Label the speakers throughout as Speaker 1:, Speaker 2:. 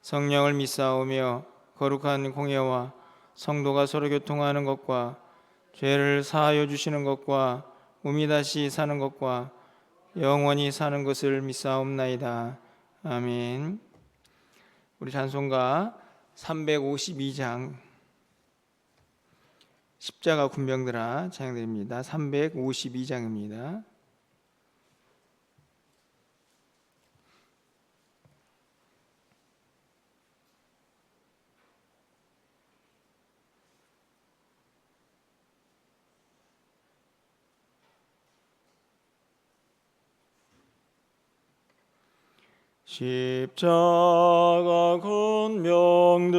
Speaker 1: 성령을 믿사오며 거룩한 공예와 성도가 서로 교통하는 것과 죄를 사하여 주시는 것과 몸이 다시 사는 것과 영원히 사는 것을 믿사옵나이다. 아멘. 우리 찬송가 352장 십자가 군병들아 찬양드립니다. 352장입니다. 십자가 군병들아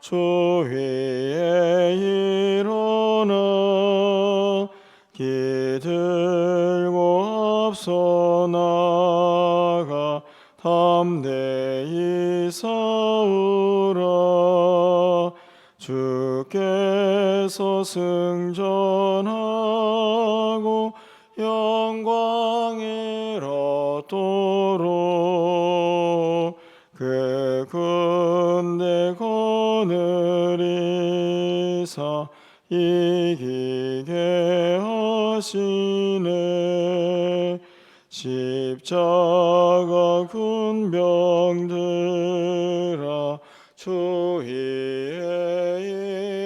Speaker 1: 주위에 일어나 기들고 앞서 나가 담대히 싸우라. 주께서 승전하고 영광을 얻도록 그 군대 거느리사 이기게 하시네. 십자가 군병들아 주위에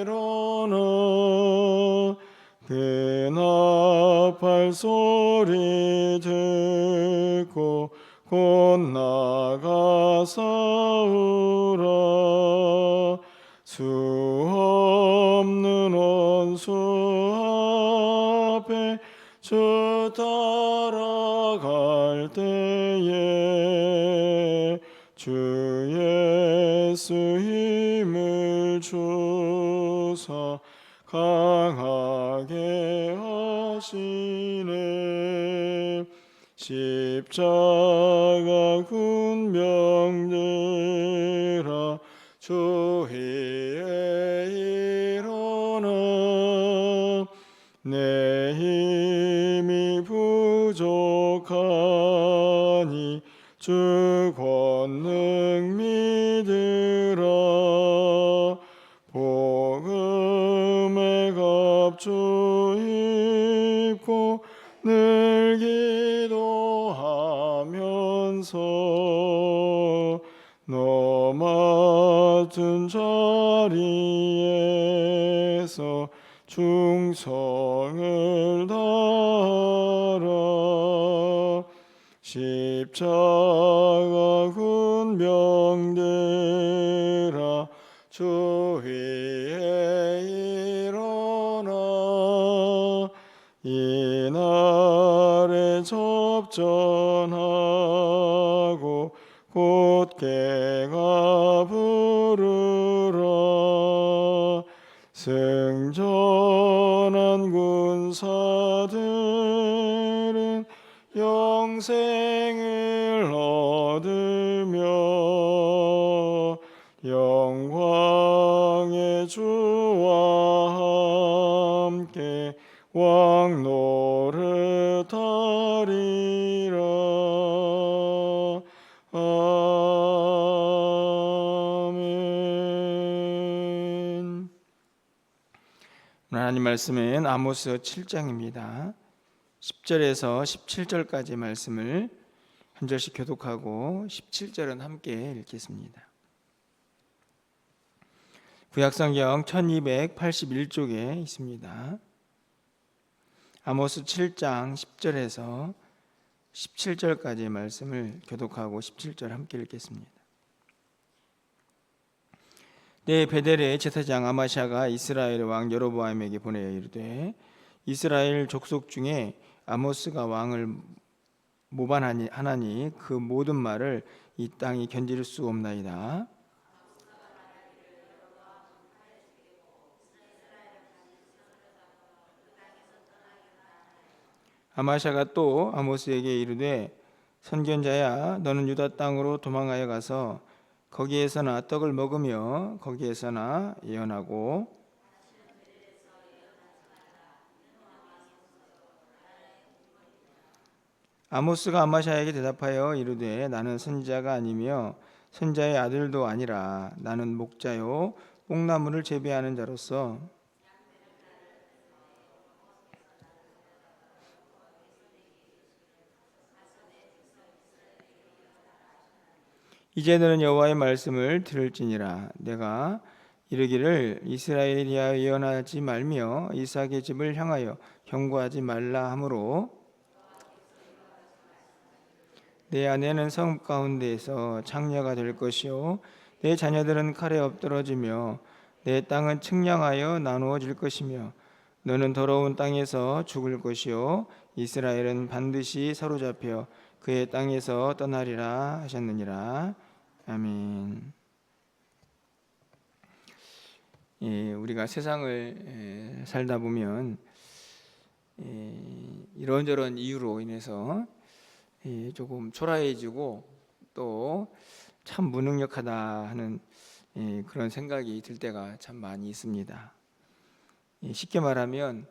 Speaker 1: 일어나 그 나팔 소리 듣고 곧 나가 싸우라. 수 없는 원수 앞에 주 따라갈 때에 주 예수 힘을 주사 강하게 하시네 십자가 군병들아 주위에 일어나 내 힘이 부족하니 주권 자리에서 충성을 다하라 십자 승전한 군사들은 영생을 얻으 말씀은 아모스 7장입니다 10절에서 17절까지 말씀을 한 절씩 교독하고 17절은 함께 읽겠습니다 구약성경 1281쪽에 있습니다. 아모스 7장 10절에서 17절까지의 말씀을 교독하고 17절 함께 읽겠습니다. 때 베델의 제사장 아마샤가 이스라엘 왕 여로보암에게 보내어 이르되 이스라엘 족속 중에 아모스가 왕을 모반하니 하나니 그 모든 말을 이 땅이 견딜 수 없나이다. 아마샤가 또 아모스에게 이르되 선견자야 너는 유다 땅으로 도망하여 가서 거기에서나 떡을 먹으며 거기에서나 예언하고 아모스가 아마샤에게 대답하여 이르되 나는 선지자가 아니며 선자의 아들도 아니라 나는 목자요 뽕나무를 재배하는 자로서 이제 너는 여호와의 말씀을 들을지니라. 내가 이르기를 이스라엘에 대하여 예언하지 말며 이삭의 집을 향하여 경고하지 말라 하므로 내 아내는 성 가운데에서 창녀가 될 것이요 내 자녀들은 칼에 엎드러지며 내 땅은 측량하여 나누어질 것이며 너는 더러운 땅에서 죽을 것이요 이스라엘은 반드시 사로잡혀 그의 땅에서 떠나리라 하셨느니라 아멘. 예, 우리가 세상을 에, 살다 보면 에, 이런저런 이유로 인해서 예, 조금 초라해지고 또 참 무능력하다 하는 예, 그런 생각이 들 때가 참 많이 있습니다. 예, 쉽게 말하면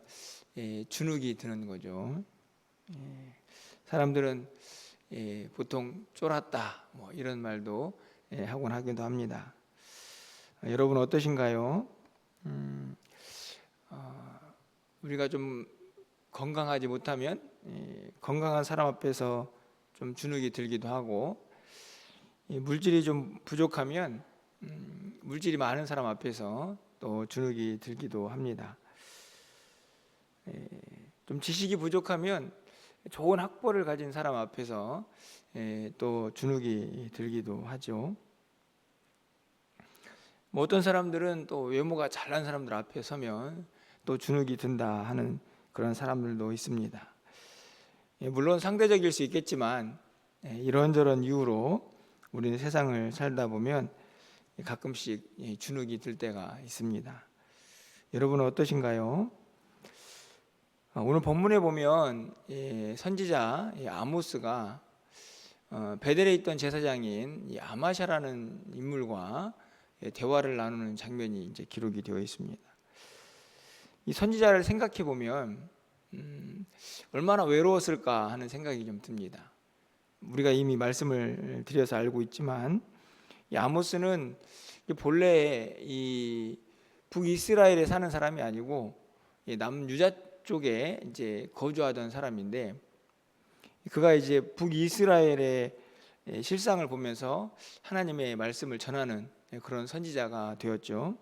Speaker 1: 예, 주눅이 드는 거죠. 예, 사람들은 예, 보통 쫄았다 뭐 이런 말도 예, 하곤 하기도 합니다. 아, 여러분 어떠신가요? 음, 어, 우리가 좀 건강하지 못하면 예, 건강한 사람 앞에서 좀 주눅이 들기도 하고 이 물질이 좀 부족하면 음, 물질이 많은 사람 앞에서 또 주눅이 들기도 합니다. 예, 좀 지식이 부족하면 좋은 학벌을 가진 사람 앞에서 예, 또 주눅이 들기도 하죠. 뭐 어떤 사람들은 또 외모가 잘난 사람들 앞에 서면 또 주눅이 든다 하는 그런 사람들도 있습니다. 예, 물론 상대적일 수 있겠지만 예, 이런저런 이유로 우리는 세상을 살다 보면 가끔씩 예, 주눅이 들 때가 있습니다. 여러분은 어떠신가요? 아, 오늘 본문에 보면 예, 선지자 예, 아모스가 어, 베델에 있던 제사장인 이 아마샤라는 인물과 예, 대화를 나누는 장면이 이제 기록이 되어 있습니다. 이 선지자를 생각해 보면 음, 얼마나 외로웠을까 하는 생각이 좀 듭니다. 우리가 이미 말씀을 드려서 알고 있지만 이 아모스는 본래 이 북이스라엘에 사는 사람이 아니고 이 남유 자 쪽에 이제 거주하던 사람인데 그가 이제 북이스라엘의 실상을 보면서 하나님의 말씀을 전하는 그런 선지자가 되었죠.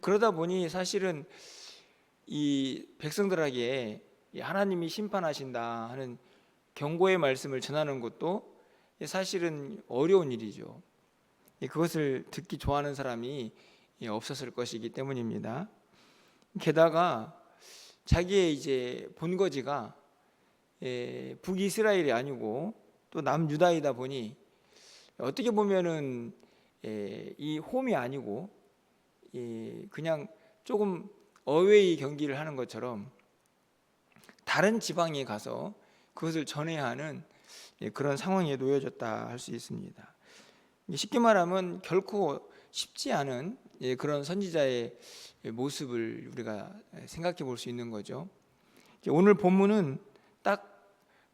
Speaker 1: 그러다 보니 사실은 이 백성들에게 하나님이 심판하신다 하는 경고의 말씀을 전하는 것도 사실은 어려운 일이죠. 그것을 듣기 좋아하는 사람이 없었을 것이기 때문입니다. 게다가 자기의 이제 본거지가 북이스라엘이 아니고 또 남유다이다 보니 어떻게 보면은 이 홈이 아니고 그냥 조금 어웨이 경기를 하는 것처럼 다른 지방에 가서 그것을 전해야 하는 그런 상황에 놓여졌다 할 수 있습니다. 쉽게 말하면 결코 쉽지 않은 그런 선지자의 모습을 우리가 생각해 볼 수 있는 거죠. 오늘 본문은 딱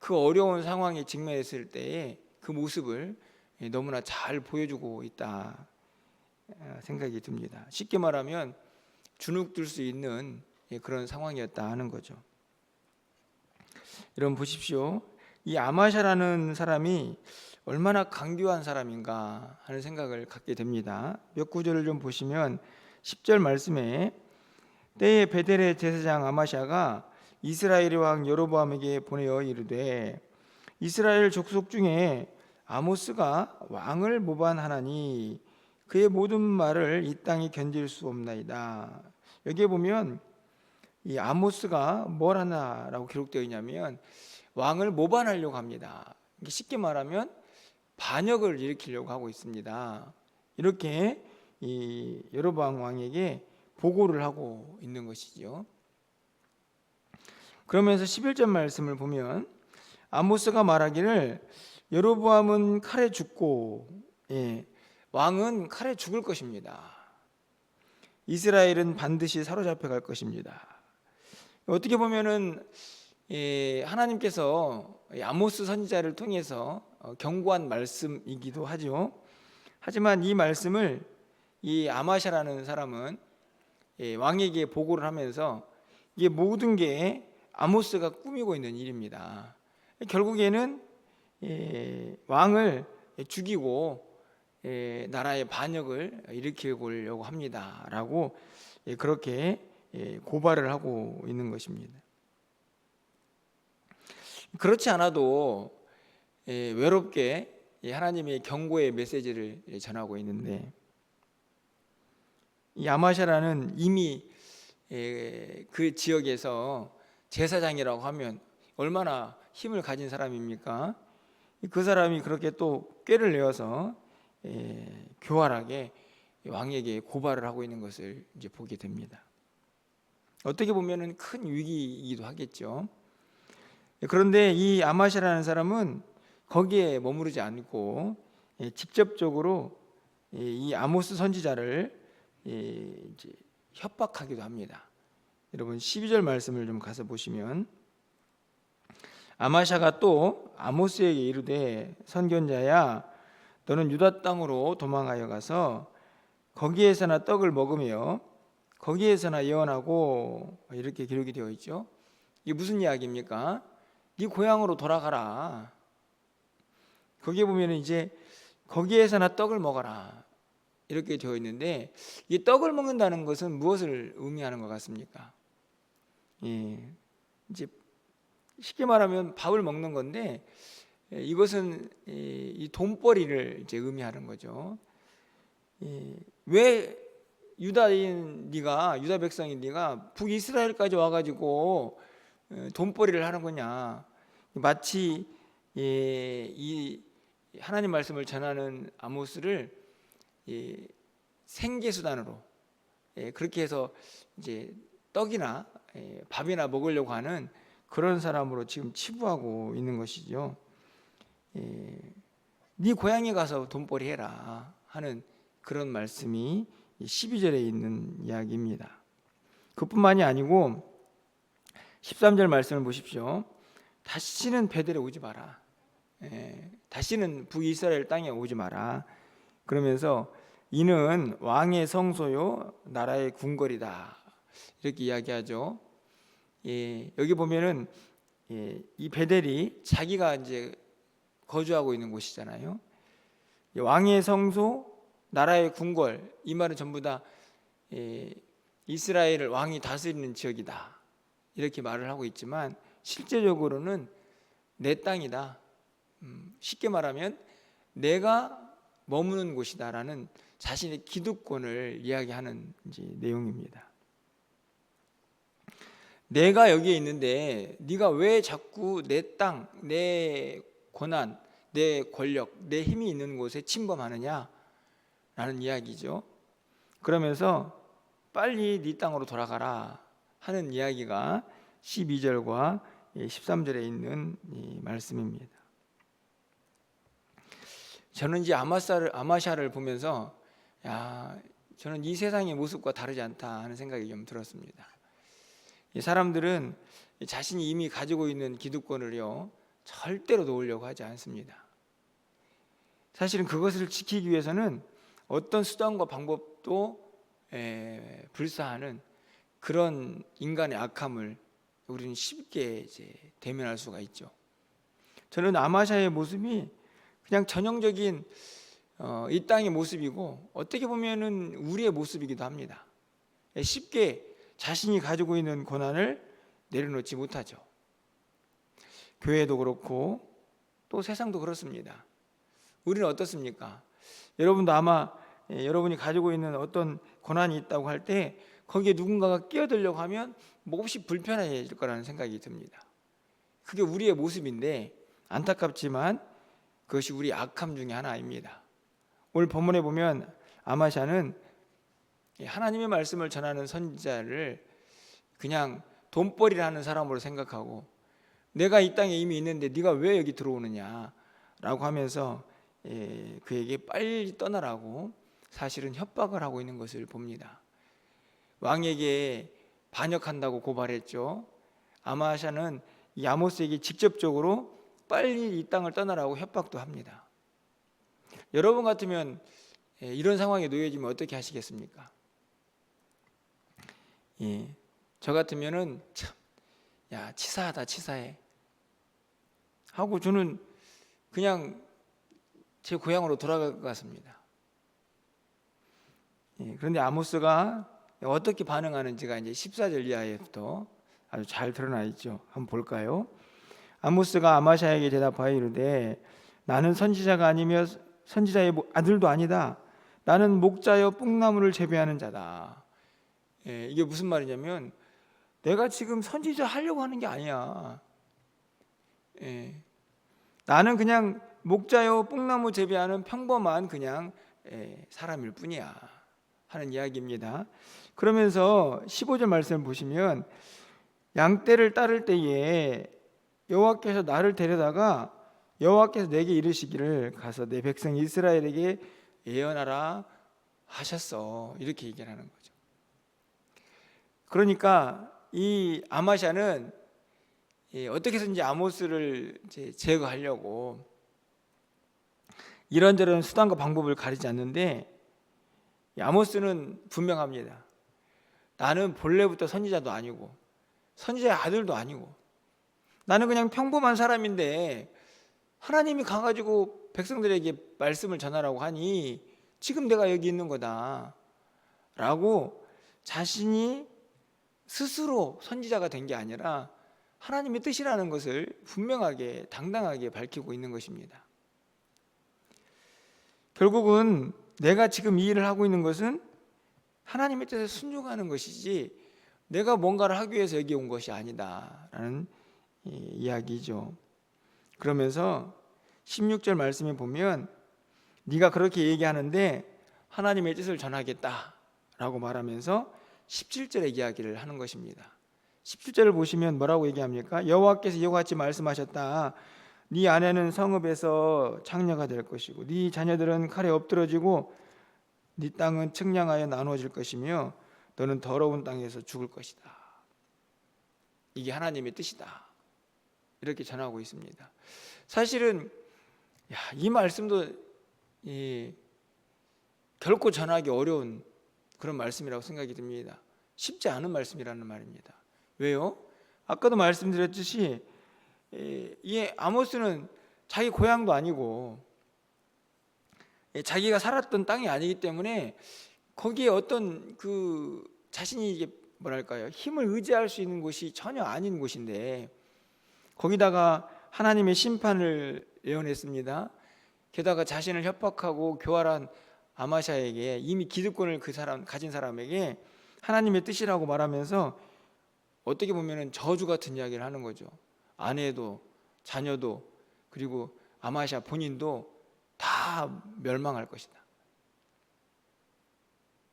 Speaker 1: 그 어려운 상황에 직면했을 때의 그 모습을 너무나 잘 보여주고 있다 생각이 듭니다. 쉽게 말하면 주눅들 수 있는 그런 상황이었다 하는 거죠. 여러분 보십시오. 이 아마샤라는 사람이 얼마나 강교한 사람인가 하는 생각을 갖게 됩니다. 몇 구절을 좀 보시면 10절 말씀에 때에 베델의 제사장 아마샤가 이스라엘의 왕 여로보암에게 보내어 이르되 이스라엘 족속 중에 아모스가 왕을 모반하나니 그의 모든 말을 이 땅이 견딜 수 없나이다. 여기에 보면 이 아모스가 뭘 하나라고 기록되어 있냐면 왕을 모반하려고 합니다. 쉽게 말하면 반역을 일으키려고 하고 있습니다. 이렇게 이 여로보암 왕에게 보고를 하고 있는 것이지요. 그러면서 11절 말씀을 보면 아모스가 말하기를 여로보암은 칼에 죽고 예, 왕은 칼에 죽을 것입니다. 이스라엘은 반드시 사로잡혀 갈 것입니다. 어떻게 보면은 예, 하나님께서 이 아모스 선지자를 통해서 어, 경고한 말씀이기도 하죠. 하지만 이 말씀을 이 아마샤라는 사람은 예, 왕에게 보고를 하면서 이게 모든 게 아모스가 꾸미고 있는 일입니다. 결국에는 예, 왕을 죽이고 예, 나라의 반역을 일으키려고 합니다라고 예, 그렇게 예, 고발을 하고 있는 것입니다. 그렇지 않아도 예, 외롭게 예, 하나님의 경고의 메시지를 예, 전하고 있는데 이 아마샤라는 이미 예, 그 지역에서 제사장이라고 하면 얼마나 힘을 가진 사람입니까? 그 사람이 그렇게 또 꾀를 내어서 예, 교활하게 왕에게 고발을 하고 있는 것을 이제 보게 됩니다. 어떻게 보면은 큰 위기이기도 하겠죠. 그런데 이 아마샤라는 사람은 거기에 머무르지 않고 예, 직접적으로 예, 이 아모스 선지자를 예, 협박하기도 합니다. 여러분 12절 말씀을 좀 가서 보시면 아마샤가 또 아모스에게 이르되 선견자야 너는 유다 땅으로 도망하여 가서 거기에서나 떡을 먹으며 거기에서나 예언하고 이렇게 기록이 되어 있죠. 이게 무슨 이야기입니까? 네 고향으로 돌아가라. 거기에 보면 이제 거기에서나 떡을 먹어라. 이렇게 되어 있는데 이 떡을 먹는다는 것은 무엇을 의미하는 것 같습니까? 예, 이제 쉽게 말하면 밥을 먹는 건데 예, 이것은 이 돈벌이를 이제 의미하는 거죠. 예, 왜 유다인 네가 유다 백성인 네가 북이스라엘까지 와가지고 어, 돈벌이를 하는 거냐? 마치 예, 이 하나님 말씀을 전하는 아모스를 예, 생계 수단으로 예, 그렇게 해서 이제 떡이나 예, 밥이나 먹으려고 하는 그런 사람으로 지금 치부하고 있는 것이죠. 예, 네 고향에 가서 돈벌이 해라 하는 그런 말씀이 12절에 있는 이야기입니다. 그뿐만이 아니고 13절 말씀을 보십시오. 다시는 베델에 오지 마라. 예, 다시는 북이스라엘 땅에 오지 마라. 그러면서 이는 왕의 성소요 나라의 궁궐이다. 이렇게 이야기하죠. 예, 여기 보면은 예, 이 베델이 자기가 이제 거주하고 있는 곳이잖아요. 왕의 성소, 나라의 궁궐 이 말은 전부 다 예, 이스라엘을 왕이 다스리는 지역이다 이렇게 말을 하고 있지만 실제적으로는 내 땅이다. 음, 쉽게 말하면 내가 머무는 곳이다라는 자신의 기득권을 이야기하는 내용입니다. 내가 여기에 있는데 네가 왜 자꾸 내 땅, 내 권한, 내 권력, 내 힘이 있는 곳에 침범하느냐? 라는 이야기죠. 그러면서 빨리 네 땅으로 돌아가라 하는 이야기가 12절과 13절에 있는 말씀입니다. 저는 이제 아마사를, 아마샤를 보면서 야, 저는 이 세상의 모습과 다르지 않다 하는 생각이 좀 들었습니다. 이 사람들은 자신이 이미 가지고 있는 기득권을요 절대로 놓으려고 하지 않습니다. 사실은 그것을 지키기 위해서는 어떤 수단과 방법도 에, 불사하는 그런 인간의 악함을 우리는 쉽게 이제 대면할 수가 있죠. 저는 아마샤의 모습이 그냥 전형적인 어, 이 땅의 모습이고 어떻게 보면은 우리의 모습이기도 합니다. 쉽게 자신이 가지고 있는 고난을 내려놓지 못하죠. 교회도 그렇고 또 세상도 그렇습니다. 우리는 어떻습니까? 여러분도 아마 예, 여러분이 가지고 있는 어떤 고난이 있다고 할 때 거기에 누군가가 끼어들려고 하면 몹시 불편해질 거라는 생각이 듭니다. 그게 우리의 모습인데 안타깝지만 그것이 우리 악함 중에 하나입니다. 오늘 본문에 보면 아마샤는 하나님의 말씀을 전하는 선지자를 그냥 돈벌이를 하는 사람으로 생각하고 내가 이 땅에 이미 있는데 네가 왜 여기 들어오느냐라고 하면서 예, 그에게 빨리 떠나라고 사실은 협박을 하고 있는 것을 봅니다. 왕에게 반역한다고 고발했죠. 아마샤는 이 아모스에게 직접적으로 빨리 이 땅을 떠나라고 협박도 합니다. 여러분 같으면 예, 이런 상황에 놓여지면 어떻게 하시겠습니까? 예, 저 같으면은 참, 야 치사하다 치사해 하고 저는 그냥 제 고향으로 돌아갈 것 같습니다. 예, 그런데 아모스가 어떻게 반응하는지가 이제 14절 이하에부터 아주 잘 드러나 있죠. 한번 볼까요? 아모스가 아마샤에게 대답하여 이르되 나는 선지자가 아니며 선지자의 아들도 아니다. 나는 목자여 뽕나무를 재배하는 자다. 예, 이게 무슨 말이냐면 내가 지금 선지자 하려고 하는 게 아니야. 예, 나는 그냥 목자여 뽕나무 재배하는 평범한 그냥 예, 사람일 뿐이야 하는 이야기입니다. 그러면서 15절 말씀을 보시면 양떼를 따를 때에 여호와께서 나를 데려다가 여호와께서 내게 이르시기를 가서 내 백성 이스라엘에게 예언하라 하셨어 이렇게 얘기를 하는 거죠. 그러니까 이 아마샤는 예, 어떻게 해서든지 아모스를 제거하려고 이런저런 수단과 방법을 가리지 않는데 이 아모스는 분명합니다. 나는 본래부터 선지자도 아니고 선지자의 아들도 아니고 나는 그냥 평범한 사람인데 하나님이 가가지고 백성들에게 말씀을 전하라고 하니 지금 내가 여기 있는 거다 라고 자신이 스스로 선지자가 된 게 아니라 하나님의 뜻이라는 것을 분명하게 당당하게 밝히고 있는 것입니다. 결국은 내가 지금 이 일을 하고 있는 것은 하나님의 뜻에 순종하는 것이지 내가 뭔가를 하기 위해서 여기 온 것이 아니다라는 이야기죠. 그러면서 16절 말씀에 보면 네가 그렇게 얘기하는데 하나님의 뜻을 전하겠다라고 말하면서 17절의 이야기를 하는 것입니다. 17절을 보시면 뭐라고 얘기합니까? 여호와께서 이와 같이 말씀하셨다. 네 아내는 성읍에서 창녀가 될 것이고 네 자녀들은 칼에 엎드러지고 네 땅은 측량하여 나누어질 것이며 너는 더러운 땅에서 죽을 것이다. 이게 하나님의 뜻이다. 이렇게 전하고 있습니다. 사실은 야, 이 말씀도 이, 결코 전하기 어려운 그런 말씀이라고 생각이 듭니다. 쉽지 않은 말씀이라는 말입니다. 왜요? 아까도 말씀드렸듯이 이 아모스는 자기 고향도 아니고 자기가 살았던 땅이 아니기 때문에 거기에 어떤 그 자신이 이게 뭐랄까요 힘을 의지할 수 있는 곳이 전혀 아닌 곳인데 거기다가 하나님의 심판을 예언했습니다. 게다가 자신을 협박하고 교활한 아마샤에게 이미 기득권을 그 사람 가진 사람에게 하나님의 뜻이라고 말하면서 어떻게 보면은 저주 같은 이야기를 하는 거죠. 아내도 자녀도 그리고 아마샤 본인도 다 멸망할 것이다.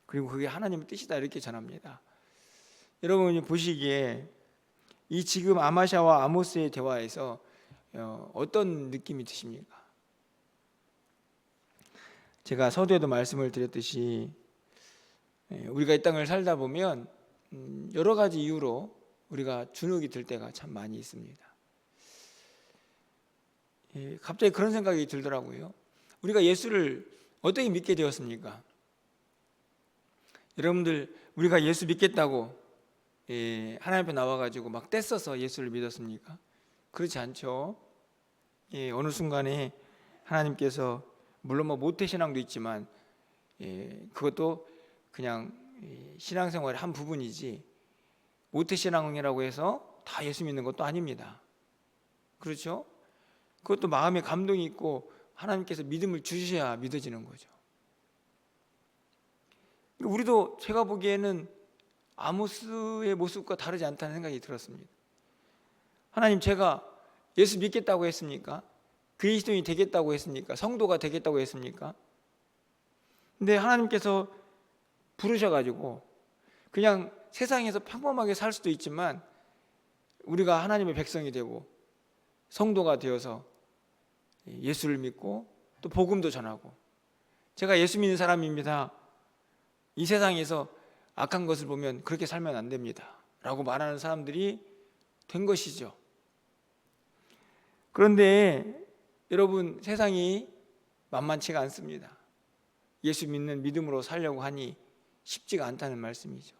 Speaker 1: 그리고 그게 하나님의 뜻이다 이렇게 전합니다. 여러분이 보시기에 이 지금 아마샤와 아모스의 대화에서 어, 어떤 느낌이 드십니까? 제가 서두에도 말씀을 드렸듯이 예, 우리가 이 땅을 살다 보면 음, 여러 가지 이유로 우리가 주눅이 들 때가 참 많이 있습니다. 예, 갑자기 그런 생각이 들더라고요. 우리가 예수를 어떻게 믿게 되었습니까? 여러분들 우리가 예수 믿겠다고 예, 하나님 앞에 나와가지고 막 떼써서 예수를 믿었습니까? 그렇지 않죠. 예, 어느 순간에 하나님께서 물론 뭐 모태 신앙도 있지만 예, 그것도 그냥 신앙생활의 한 부분이지 모태 신앙이라고 해서 다 예수 믿는 것도 아닙니다. 그렇죠? 그것도 마음에 감동이 있고 하나님께서 믿음을 주셔야 믿어지는 거죠. 우리도 제가 보기에는 아모스의 모습과 다르지 않다는 생각이 들었습니다. 하나님 제가 예수 믿겠다고 했습니까? 그리스도인이 되겠다고 했습니까? 성도가 되겠다고 했습니까? 근데 하나님께서 부르셔가지고 그냥 세상에서 평범하게 살 수도 있지만 우리가 하나님의 백성이 되고 성도가 되어서 예수를 믿고 또 복음도 전하고 제가 예수 믿는 사람입니다. 이 세상에서 악한 것을 보면 그렇게 살면 안 됩니다. 라고 말하는 사람들이 된 것이죠. 그런데 여러분 세상이 만만치가 않습니다. 예수 믿는 믿음으로 살려고 하니 쉽지가 않다는 말씀이죠.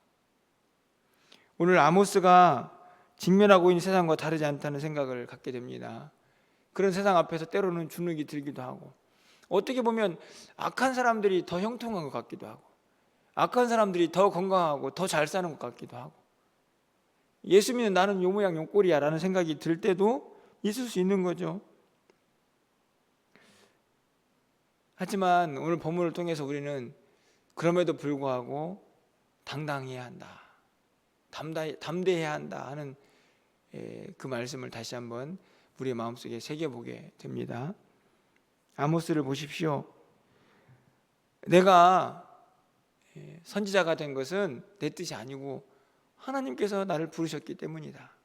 Speaker 1: 오늘 아모스가 직면하고 있는 세상과 다르지 않다는 생각을 갖게 됩니다. 그런 세상 앞에서 때로는 주눅이 들기도 하고 어떻게 보면 악한 사람들이 더 형통한 것 같기도 하고 악한 사람들이 더 건강하고 더 잘 사는 것 같기도 하고 예수 믿는 나는 요 모양 요 꼴이야 라는 생각이 들 때도 있을 수 있는 거죠. 하지만 오늘 본문을 통해서 우리는 그럼에도 불구하고 당당해야 한다. 담대해야 한다 하는 예, 그 말씀을 다시 한번 우리의 마음속에 새겨보게 됩니다. 아모스를 보십시오. 내가 예, 선지자가 된 것은 내 뜻이 아니고 하나님께서 나를 부르셨기 때문이다.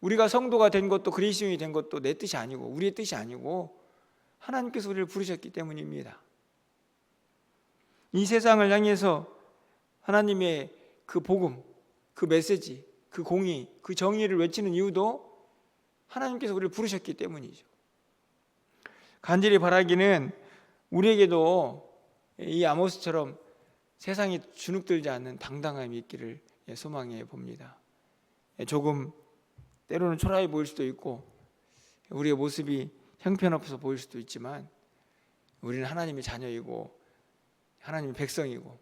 Speaker 1: 우리가 성도가 된 것도 그리스도인이 된 것도 내 뜻이 아니고 우리의 뜻이 아니고 하나님께서 우리를 부르셨기 때문입니다. 이 세상을 향해서 하나님의 그 복음, 그 메시지, 그 공의, 그 정의를 외치는 이유도 하나님께서 우리를 부르셨기 때문이죠. 간절히 바라기는 우리에게도 이 아모스처럼 세상에 주눅들지 않는 당당함이 있기를 소망해 봅니다. 조금 때로는 초라해 보일 수도 있고 우리의 모습이 형편없어 보일 수도 있지만 우리는 하나님의 자녀이고 하나님의 백성이고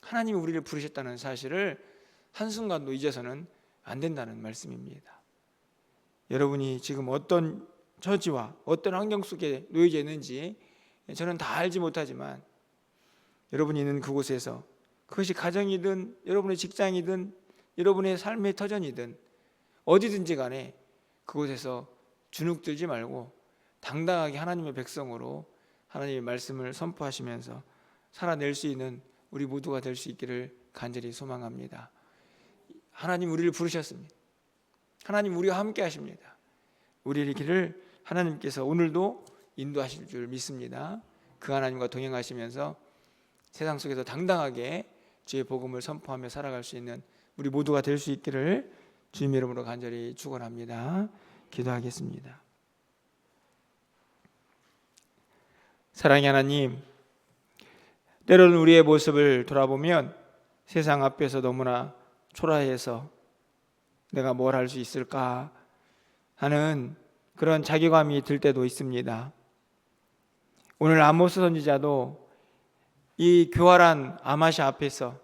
Speaker 1: 하나님이 우리를 부르셨다는 사실을 한순간도 잊어서는 안 된다는 말씀입니다. 여러분이 지금 어떤 처지와 어떤 환경 속에 놓여져 있는지 저는 다 알지 못하지만 여러분이 있는 그곳에서 그것이 가정이든 여러분의 직장이든 여러분의 삶의 터전이든 어디든지 간에 그곳에서 주눅들지 말고 당당하게 하나님의 백성으로 하나님의 말씀을 선포하시면서 살아낼 수 있는 우리 모두가 될 수 있기를 간절히 소망합니다. 하나님 우리를 부르셨습니다. 하나님 우리와 함께 하십니다. 우리의 길을 하나님께서 오늘도 인도하실 줄 믿습니다. 그 하나님과 동행하시면서 세상 속에서 당당하게 주의 복음을 선포하며 살아갈 수 있는 우리 모두가 될 수 있기를 주님 이름으로 간절히 축원합니다. 기도하겠습니다. 사랑의 하나님, 때로는 우리의 모습을 돌아보면 세상 앞에서 너무나 초라해서 내가 뭘 할 수 있을까 하는 그런 자괴감이 들 때도 있습니다. 오늘 아모스 선지자도 이 교활한 아마시 앞에서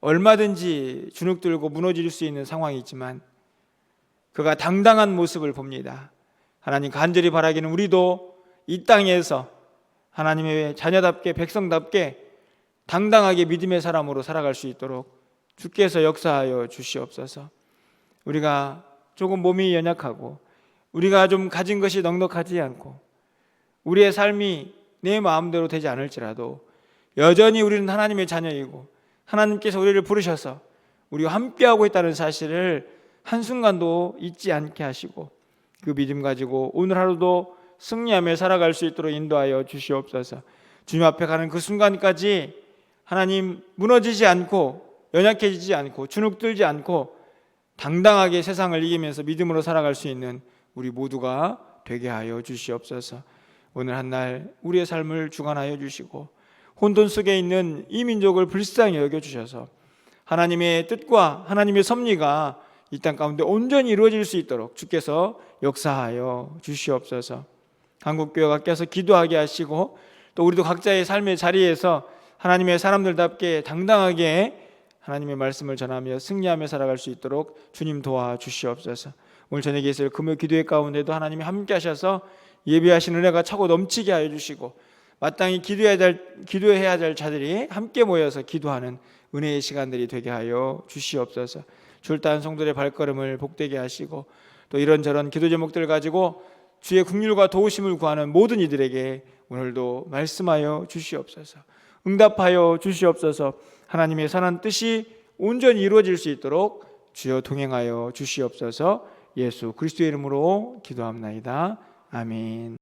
Speaker 1: 얼마든지 주눅들고 무너질 수 있는 상황이 있지만 그가 당당한 모습을 봅니다. 하나님 간절히 바라기는 우리도 이 땅에서 하나님의 자녀답게 백성답게 당당하게 믿음의 사람으로 살아갈 수 있도록 주께서 역사하여 주시옵소서. 우리가 조금 몸이 연약하고 우리가 좀 가진 것이 넉넉하지 않고 우리의 삶이 내 마음대로 되지 않을지라도 여전히 우리는 하나님의 자녀이고 하나님께서 우리를 부르셔서 우리와 함께하고 있다는 사실을 한순간도 잊지 않게 하시고 그 믿음 가지고 오늘 하루도 승리하며 살아갈 수 있도록 인도하여 주시옵소서. 주님 앞에 가는 그 순간까지 하나님 무너지지 않고 연약해지지 않고 주눅들지 않고 당당하게 세상을 이기면서 믿음으로 살아갈 수 있는 우리 모두가 되게 하여 주시옵소서. 오늘 한 날 우리의 삶을 주관하여 주시고 혼돈 속에 있는 이 민족을 불쌍히 여겨 주셔서 하나님의 뜻과 하나님의 섭리가 이 땅 가운데 온전히 이루어질 수 있도록 주께서 역사하여 주시옵소서. 한국 교회가 껴서 기도하게 하시고 또 우리도 각자의 삶의 자리에서 하나님의 사람들답게 당당하게 하나님의 말씀을 전하며 승리하며 살아갈 수 있도록 주님 도와 주시옵소서. 오늘 저녁에 있을 금요 기도회 가운데도 하나님이 함께 하셔서 예배하신 은혜가 차고 넘치게 하여 주시고 마땅히 기도해야 될 기도해야 될 자들이 함께 모여서 기도하는 은혜의 시간들이 되게 하여 주시옵소서. 출단 성도의 발걸음을 복되게 하시고 또 이런저런 기도 제목들 가지고 주의 국률과 도우심을 구하는 모든 이들에게 오늘도 말씀하여 주시옵소서. 응답하여 주시옵소서. 하나님의 선한 뜻이 온전히 이루어질 수 있도록 주여 동행하여 주시옵소서. 예수 그리스도의 이름으로 기도합나이다. 아멘.